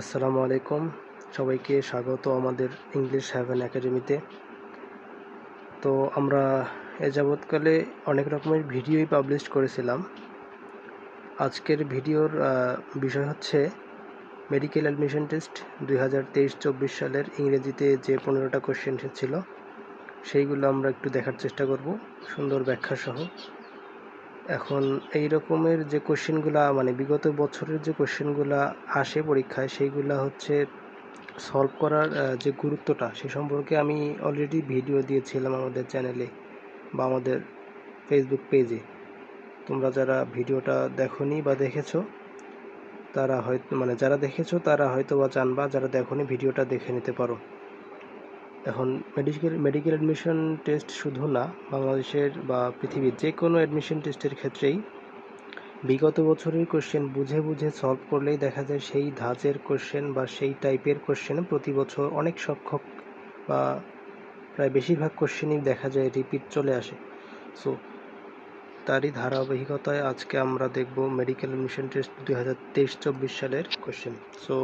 আসসালামু আলাইকুম। সবাইকে স্বাগত আমাদের ইংলিশ হ্যাভেন একাডেমিতে তো আমরা এ যাবৎকালে অনেক রকমের ভিডিওই পাবলিশ করেছিলাম। আজকের ভিডিওর বিষয় হচ্ছে মেডিকেল অ্যাডমিশন টেস্ট দুই হাজার তেইশ চব্বিশ সালের ইংরেজিতে যে পনেরোটা কোশ্চেন ছিল, সেইগুলো আমরা একটু দেখার চেষ্টা করব। সুন্দর ব্যাখ্যা সহ এখন এই রকমের যে কোশ্চেনগুলা মানে বিগত বছরের যে কোশ্চেনগুলা আসে পরীক্ষায়, সেইগুলা হচ্ছে সলভ করার যে গুরুত্বটা, সে সম্পর্কে আমি অলরেডি ভিডিও দিয়েছিলাম আমাদের চ্যানেলে বা আমাদের ফেসবুক পেজে তোমরা যারা ভিডিওটা দেখোনি বা দেখেছ, তারা হয়তো মানে যারা দেখেছ, তারা হয়তো বা জানবা, যারা দেখোনি, ভিডিওটা দেখে নিতে পারো। এখন মেডিকেল মেডিকেল অ্যাডমিশন টেস্ট শুধু না, বাংলাদেশের বা পৃথিবীর যে কোনো অ্যাডমিশন টেস্টের ক্ষেত্রেই বিগত বছরের কোশ্চেন বুঝে বুঝে সলভ করলেই দেখা যায় সেই ধাঁচের কোশ্চেন বা সেই টাইপের কোশ্চেন প্রতি বছর অনেক সংখ্যক বা প্রায় বেশিরভাগ কোশ্চেনই দেখা যায় রিপিট চলে আসে। সো তারই ধারাবাহিকতায় আজকে আমরা দেখব মেডিকেল অ্যাডমিশন টেস্ট দুই হাজার তেইশ চব্বিশ সালের কোশ্চেন সো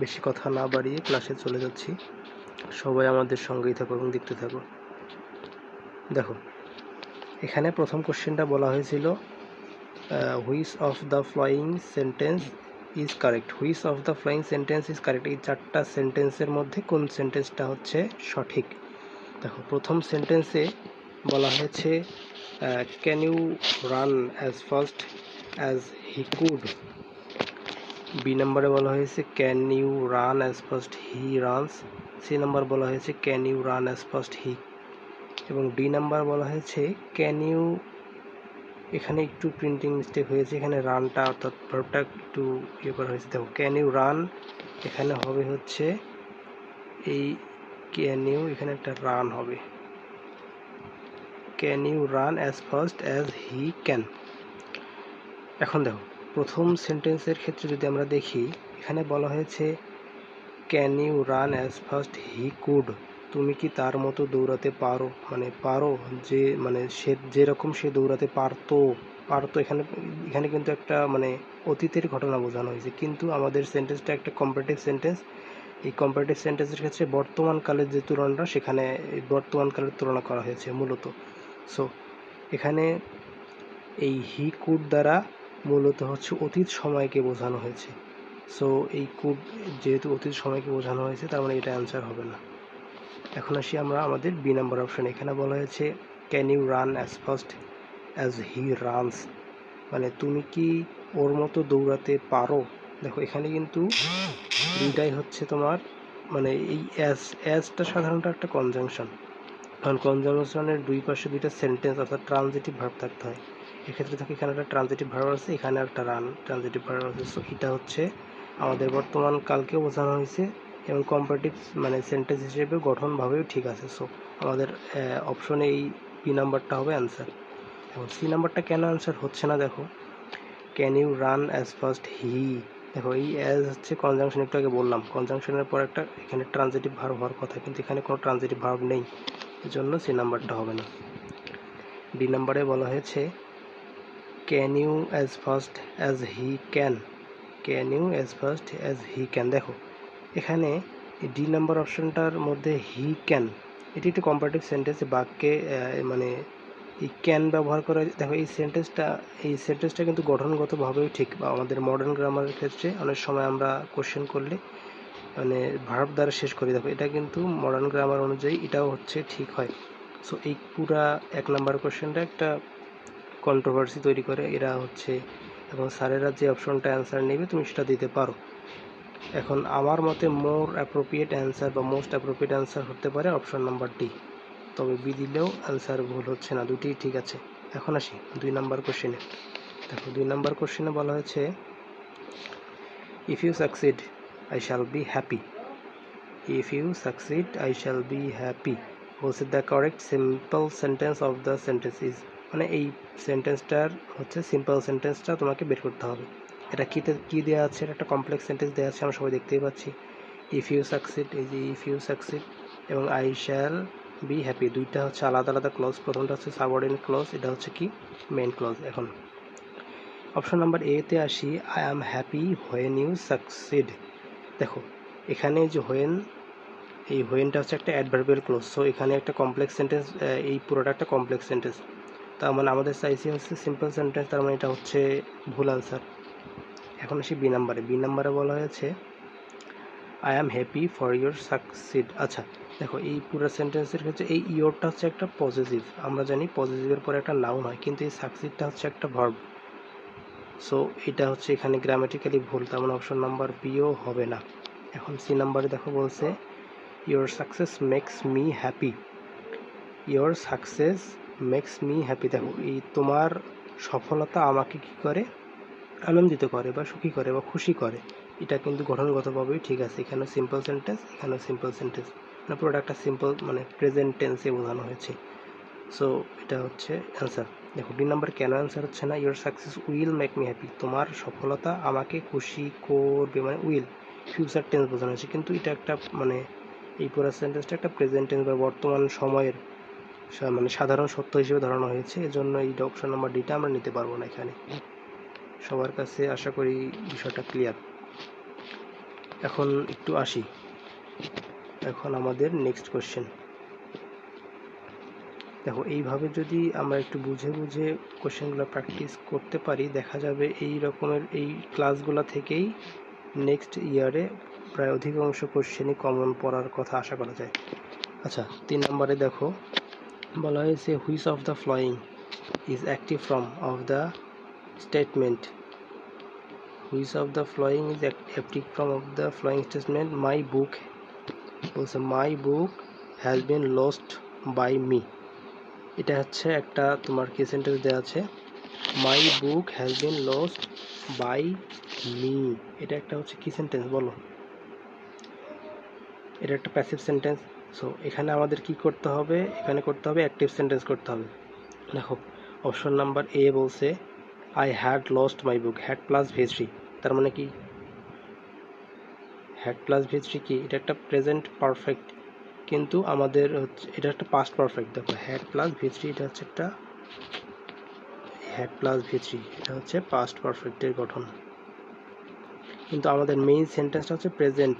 বেশি কথা না বাড়িয়ে ক্লাসে চলে যাচ্ছি। সবাই আমাদের সঙ্গেই থাকো এবং দেখতে থাকো। দেখো, এখানে প্রথম কোশ্চেনটা বলা হয়েছিল which of the following sentence is correct which of the following sentence is correct এই চারটা সেন্টেন্সের মধ্যে কোন সেন্টেন্সটা হচ্ছে সঠিক? দেখো, প্রথম সেন্টেন্সে বলা হয়েছে can you run as fast as he could be নম্বরে বলা হয়েছে can you run as fast he runs C number বলা হয়েছে can you run as fast he. এবং ডি নাম্বার বলা হয়েছে ক্যান ইউ এখানে একটু প্রিন্টিং মিস্টেক হয়েছে, এখানে রানটা অর্থাৎ ভার্বটা একটু ইয়ে করা হয়েছে। দেখো ক্যান ইউ রান এখানে হবে হচ্ছে, এই ক্যান ইউ এখানে একটা রান হবে। Can you run as fast as he can এখন দেখো, প্রথম সেন্টেন্সের ক্ষেত্রে যদি আমরা দেখি, এখানে বলা হয়েছে can you run as fast he could. তুমি কি তার মতো দৌড়াতে পারো? মানে পারো যে মানে সে যেরকম সে দৌড়াতে পারতো পারতো। এখানে এখানে কিন্তু একটা মানে অতীতের ঘটনা বোঝানো হয়েছে। কিন্তু আমাদের সেন্টেন্সটা একটা কম্পারেটিভ সেন্টেন্স এই কম্পারেটিভ সেন্টেন্সের ক্ষেত্রে বর্তমান কালের যে তুলনাটা, সেখানে এই বর্তমান কালের তুলনা করা হয়েছে মূলত। সো এখানে এই হি কুড দ্বারা মূলত হচ্ছে অতীত সময়কে বোঝানো হয়েছে। সো এই কোড যেহেতু অতীত সময়কে বোঝানো হয়েছে, তার মানে এটা অ্যান্সার হবে না। এখন আসি আমরা আমাদের বি নাম্বার অপশন এখানে বলা হয়েছে can you run as fast as he runs মানে তুমি কি ওর মতো দৌড়াতে পারো? দেখো, এখানে কিন্তু দুইটাই হচ্ছে তোমার মানে এই অ্যাজ অ্যাজটা সাধারণত একটা কনজাংশন কারণ কনজাংশনের দুই পাশে দুইটা সেন্টেন্স অর্থাৎ ট্রানজিটিভ ভার্ব থাকতে হয়। এক্ষেত্রে থাকে এখানে একটা ট্রানজিটিভ ভার্ব আছে, এখানে একটা রান ট্রানজিটিভ ভার্ব আছে। সো এটা হচ্ছে আমাদের বর্তমান কালকে বোঝানো হয়েছে এবং কম্পারেটিভ মানে সেন্টেন্স হিসেবে গঠনভাবেও ঠিক আছে। সো আমাদের অপশনে এই বি নাম্বারটা হবে অ্যান্সার এখন সি নাম্বারটা কেন অ্যান্সার হচ্ছে না দেখো। Can you run as first he দেখো, এই অ্যাজ হচ্ছে কনজাংশন একটু আগে বললাম। কনজাংশনের পর একটা এখানে ট্রানজিটিভ ভার্ব হওয়ার কথা, কিন্তু এখানে কোনো ট্রানজিটিভ ভার্ব নেই। জন্য সি নাম্বারটা হবে না। ডি নাম্বারে বলা হয়েছে can you as first as he can can you as first as he can দেখো, এখানে ডি নাম্বার অপশনটার মধ্যে হি ক্যান এটি একটি কম্পারেটিভ সেন্টেন্স বাক্যে মানে এই ক্যান ব্যবহার করে দেখো, এই সেন্টেন্সটা এই সেন্টেন্সটা কিন্তু গঠনগতভাবেও ঠিক, বা আমাদের মডার্ন গ্রামারের ক্ষেত্রে অনেক সময় আমরা কোশ্চেন করলে মানে ভার্ব দ্বারা শেষ করি। দেখো, এটা কিন্তু মডার্ন গ্রামার অনুযায়ী এটাও হচ্ছে ঠিক হয়। সো এই পুরা এক নাম্বার কোশ্চেনটা একটা কন্ট্রোভার্সি তৈরি করে। এরা হচ্ছে এবং স্যারেরা যে অপশনটা অ্যান্সার নেবে, তুমি সেটা দিতে পারো। এখন আমার মতে মোর অ্যাপ্রোপ্রিয়েট অ্যান্সার বা মোস্ট অ্যাপ্রোপ্রিয়েট অ্যান্সার হতে পারে অপশন নাম্বার ডি। তবে বি দিলেও অ্যান্সার ভুল হচ্ছে না, দুটিই ঠিক আছে। এখন আসি দুই নাম্বার কোশ্চেনে। দেখো, দুই নাম্বার কোশ্চেনে বলা হয়েছে if you succeed I shall be happy if you succeed I shall be happy বলছে the correct simple sentence of the sentence is মানে এই সেন্টেন্সটার হচ্ছে সিম্পল সেন্টেন্সটা তোমাকে বের করতে হবে। এটা কীতে কী দেওয়া আছে? এটা একটা কমপ্লেক্স সেন্টেন্স দেওয়া আছে, আমরা সবাই দেখতেই পাচ্ছি। ইফ ইউ সাকসিড এই যে ইফ ইউ সাকসিড এবং আই শ্যাল বি হ্যাপি দুইটা হচ্ছে আলাদা আলাদা ক্লজ প্রথমটা হচ্ছে সাবঅর্ডিনেট ক্লজ এটা হচ্ছে কি? মেইন ক্লজ এখন। অপশন নাম্বার এতে আসি I am happy when you succeed দেখো, এখানে যে হোয়েন এই হোয়েনটা হচ্ছে একটা অ্যাডভার্বিয়াল ক্লোজ সো এখানে একটা কমপ্লেক্স সেন্টেন্স এই পুরোটা একটা কমপ্লেক্স সেন্টেন্স তার মানে আমাদের চাইছে হচ্ছে সিম্পল সেন্টেন্স তার মানে এটা হচ্ছে ভুল আনসার এখন আসি বি নাম্বারে বি নাম্বারে বলা হয়েছে I am happy for your succeed আচ্ছা দেখো এই পুরো সেন্টেন্সের ক্ষেত্রে এই ইয়োরটা হচ্ছে একটা পজিটিভ আমরা জানি পজিটিভের পরে একটা নাউন হয়, কিন্তু এই সাকসিডটা হচ্ছে একটা ভার্ব সো এটা হচ্ছে এখানে গ্রামাটিক্যালি ভুল, তার মানে অপশন নাম্বার বিও হবে না। এখন সি নাম্বারে দেখো বলছে your success makes me happy your success makes me happy দেখো, এই তোমার সফলতা আমাকে কি করে? আনন্দিত করে বা সুখী করে বা খুশি করে। এটা কিন্তু গঠনগতভাবেই ঠিক আছে। এখানে সিম্পল সেন্টেন্স এখানেও সিম্পল সেন্টেন্স মানে পুরোটা একটা সিম্পল মানে প্রেজেন্ট টেন্সে বোঝানো হয়েছে। সো এটা হচ্ছে অ্যান্সার দেখো ডি নাম্বার কেন অ্যান্সার হচ্ছে না? Your success will make me happy তোমার সফলতা আমাকে খুশি করবে মানে উইল ফিউচার টেন্স বোঝানো হয়েছে। কিন্তু এটা একটা মানে এই পুরো সেন্টেন্সটা একটা প্রেজেন্ট টেন্স বা বর্তমান সময়ের মানে সাধারণ সত্য হিসেবে ধরানো হয়েছে। এজন্য এই অপশন নাম্বার ডিটা আমরা নিতে পারব না এখানে। সবার কাছে আশা করি বিষয়টা ক্লিয়ার এখন একটু আসি। এখন আমাদের নেক্সট কোশ্চেন দেখো, এইভাবে যদি আমরা একটু বুঝে বুঝে কোশ্চেনগুলো প্র্যাকটিস করতে পারি, দেখা যাবে এই রকমের এই ক্লাসগুলো থেকেই নেক্সট ইয়ারে প্রায় অধিকাংশ কোশ্চেনই কমন পড়ার কথা আশা করা যায়। আচ্ছা তিন নম্বরে দেখো। বলা হয়েছে, which of the following is active from of the statement. Which of the following is active from of the following statement. My book বলছে, my book has been lost by me. এটা হচ্ছে একটা তোমার কি সেন্টেন্স দেওয়া আছে, my book has been lost by me. এটা একটা হচ্ছে কি সেন্টেন্স বলো? এটা একটা প্যাসিভ সেন্টেন্স সো এখানে আমাদের কি করতে হবে? এখানে করতে হবে অ্যাক্টিভ সেন্টেন্স করতে হবে। দেখো অপশন নাম্বার এ বলছে I had lost my book had plus V three তার মানে কি? হ্যাড প্লাস ভিস্ট্রি কি? এটা একটা প্রেজেন্ট পারফেক্ট কিন্তু আমাদের হচ্ছে, এটা একটা পাস্ট পারফেক্ট দেখো হ্যাড প্লাস ভিস্ট্রি এটা হচ্ছে একটা হ্যাড প্লাস ভিস্ট্রি এটা হচ্ছে পাস্ট পারফেক্টের গঠন। কিন্তু আমাদের মেইন সেন্টেন্সটা হচ্ছে প্রেজেন্ট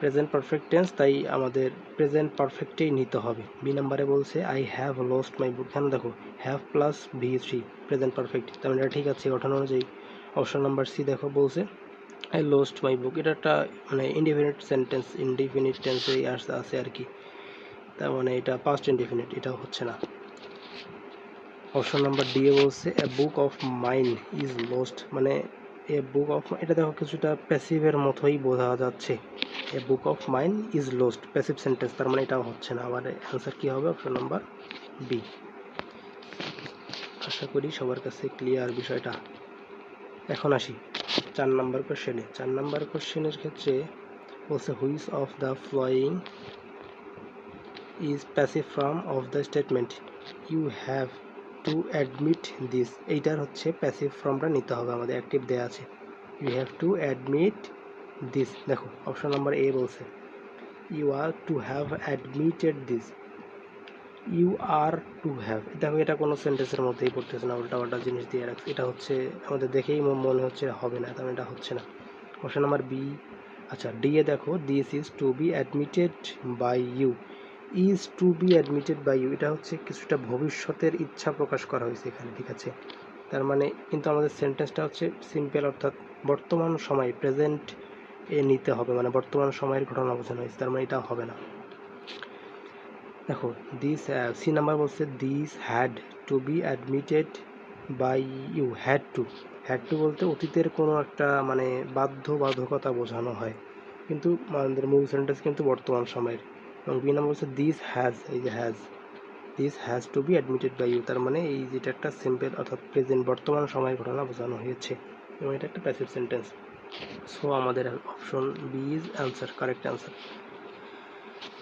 প্রেজেন্ট পারফেক্ট টেন্স তাই আমাদের প্রেজেন্ট পারফেক্টেই নিতে হবে। বি নাম্বারে বলছে I have lost my book কেন দেখো have plus V three present perfect তার মানে এটা ঠিক আছে, গঠন অনুযায়ী। অপশন নাম্বার সি দেখো, বলছে আই লস্ট মাই বুক এটা একটা মানে ইনডিফিনিট সেন্টেন্স ইনডিফিনিট টেন্সেই আছে আর কি। তার মানে এটা পাস্ট ইনডিফিনিট এটা হচ্ছে না। অপশন নাম্বার ডি এ বলছে a book of mind is lost মানে এ বুক অফ এটা দেখো, কিছুটা প্যাসিভের মতোই বোঝা যাচ্ছে। A book of mind is lost passive sentence তার মানে এটাও হচ্ছে না। আবার অ্যান্সার কী হবে? অপশন নাম্বার বি আশা করি সবার কাছে ক্লিয়ার বিষয়টা। এখন আসি চার নাম্বার কোশ্চেনে চার নাম্বার কোশ্চেনের ক্ষেত্রে বলছে which of the following is passive form of the statement you have to admit this এইটার হচ্ছে প্যাসিভ ফর্মটা নিতে হবে। আমাদের অ্যাক্টিভ দেওয়া আছে। You have to admit this দেখো অপশন নাম্বার এ বলছে you are to have admitted this you are to have দেখো এটা কোনো সেন্টেন্সের মধ্যেই পড়তেছে না, উল্টা পাল্টা জিনিস দিয়ে রাখছে। এটা হচ্ছে, আমাদের দেখেই মনে হচ্ছে হবে না কারণ এটা হচ্ছে না। অপশন নাম্বার বি আচ্ছা ডি এ দেখো this is to be admitted by you is to be admitted by you এটা হচ্ছে কিছুটা ভবিষ্যতের ইচ্ছা প্রকাশ করা হয়েছে এখানে, ঠিক আছে? তার মানে কিন্তু আমাদের সেন্টেন্সটা হচ্ছে সিম্পল অর্থাৎ বর্তমান সময় প্রেজেন্ট এ নিতে হবে মানে বর্তমান সময়ের ঘটনা বোঝানো হয়েছে, তার মানে এটা হবে না। দেখো দিস সি নাম্বার বলছে this had to be admitted by you had to had to বলতে অতীতের কোনো একটা মানে বাধ্য বাধকতা বোঝানো হয়। কিন্তু আমাদের মূল সেন্টেন্স কিন্তু বর্তমান সময়ের। এবং বি নাম্বার বলছে দিস হ্যাজ এই যে has this has to be admitted by you তার মানে এই যেটা একটা সিম্পল অর্থাৎ প্রেজেন্ট বর্তমান সময়ের ঘটনা বোঝানো হয়েছে। এবং এটা একটা প্যাসিভ সেন্টেন্স সো আমাদের option B is answer correct answer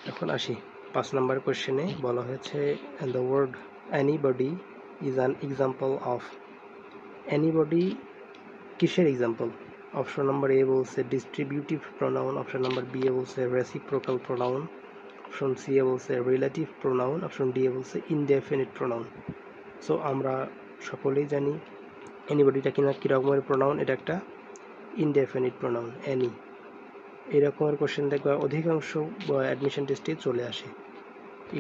এখন আসি। পাঁচ নাম্বার কোশ্চেনে বলা হয়েছে the word anybody is an example of anybody কিসের এক্সাম্পল অপশন নাম্বার এ বলছে distributive pronoun option number B এ বলছে রেসিপ্রোকাল প্রোনাউন অপশন সি এ বলছে রিলেটিভ প্রোনাউন অপশন ডি এ বলছে ইনডেফিনিট প্রোনাউন সো আমরা সকলেই জানি অ্যানিবডিটা কিনা কী রকমের প্রোনাউন এটা একটা ইনডেফিনিট প্রোনাউন অ্যানি এই রকমের কোশ্চেন দেখবা অধিকাংশ অ্যাডমিশন টেস্টে চলে আসে।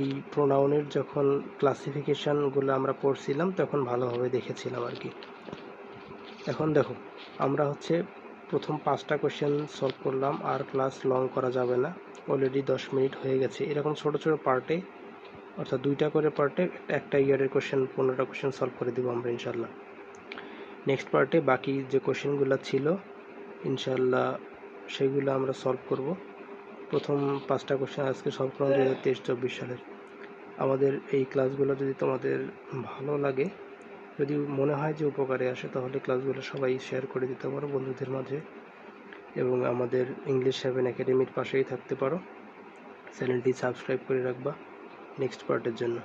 এই প্রোনাউনের যখন ক্লাসিফিকেশানগুলো আমরা পড়ছিলাম, তখন ভালোভাবে দেখেছিলাম আর কি। এখন দেখো, আমরা হচ্ছে প্রথম পাঁচটা কোশ্চেন সলভ করলাম, আর ক্লাস লং করা যাবে না। অলরেডি দশ মিনিট হয়ে গেছে। এরকম ছোট ছোট পার্টে অর্থাৎ দুইটা করে পার্টে একটা ইয়ারের কোশ্চেন পনেরোটা কোশ্চেন সলভ করে দেবো আমরা ইনশাল্লাহ নেক্সট পার্টে বাকি যে কোশ্চেনগুলো ছিল ইনশাল্লাহ সেগুলো আমরা সলভ করব। প্রথম পাঁচটা কোশ্চেন আজকে সলভ করলাম দু হাজার তেইশ, চব্বিশ সালের। আমাদের এই ক্লাসগুলো যদি তোমাদের ভালো লাগে, যদি মনে হয় যে উপকারে আসে, তাহলে ক্লাসগুলো সবাই শেয়ার করে দিতে পারো বন্ধুদের মাঝে। এবং আমাদের ইংলিশ সেভেন একাডেমির পাশেই থাকতে পারো। চ্যানেলটি সাবস্ক্রাইব করে রাখবা নেক্সট পার্টের জন্য।